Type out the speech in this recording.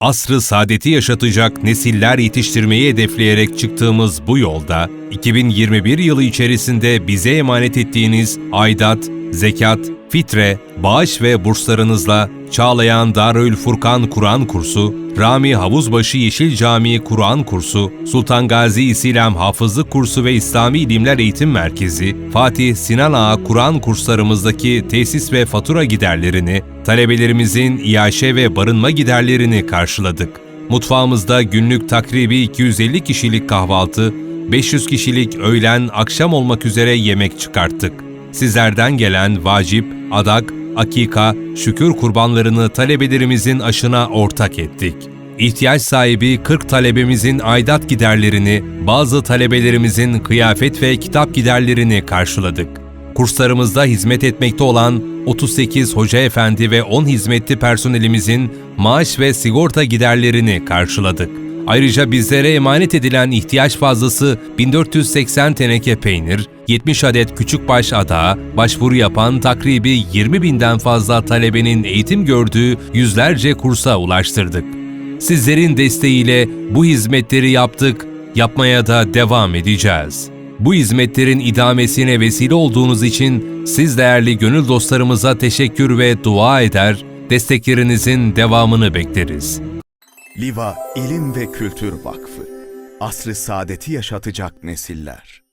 asrı saadeti yaşatacak nesiller yetiştirmeyi hedefleyerek çıktığımız bu yolda, 2021 yılı içerisinde bize emanet ettiğiniz aidat, zekat, fitre, bağış ve burslarınızla Çağlayan Darül Furkan Kur'an kursu, Rami Havuzbaşı Yeşil Camii Kur'an kursu, Sultan Gazi İslam Hafızlık kursu ve İslami İlimler Eğitim Merkezi, Fatih Sinan Ağa Kur'an kurslarımızdaki tesis ve fatura giderlerini, talebelerimizin iaşe ve barınma giderlerini karşıladık. Mutfağımızda günlük takribi 250 kişilik kahvaltı, 500 kişilik öğlen, akşam olmak üzere yemek çıkarttık. Sizlerden gelen vacip, adak, akika, şükür kurbanlarını talebelerimizin aşına ortak ettik. İhtiyaç sahibi 40 talebemizin aidat giderlerini, bazı talebelerimizin kıyafet ve kitap giderlerini karşıladık. Kurslarımızda hizmet etmekte olan 38 hoca efendi ve 10 hizmetli personelimizin maaş ve sigorta giderlerini karşıladık. Ayrıca bizlere emanet edilen ihtiyaç fazlası 1480 teneke peynir, 70 adet küçükbaş adağa, başvuru yapan takribi 20 binden fazla talebenin eğitim gördüğü yüzlerce kursa ulaştırdık. Sizlerin desteğiyle bu hizmetleri yaptık, yapmaya da devam edeceğiz. Bu hizmetlerin idamesine vesile olduğunuz için siz değerli gönül dostlarımıza teşekkür ve dua eder, desteklerinizin devamını bekleriz. Liva İlim ve Kültür Vakfı. Asrı saadeti yaşatacak nesiller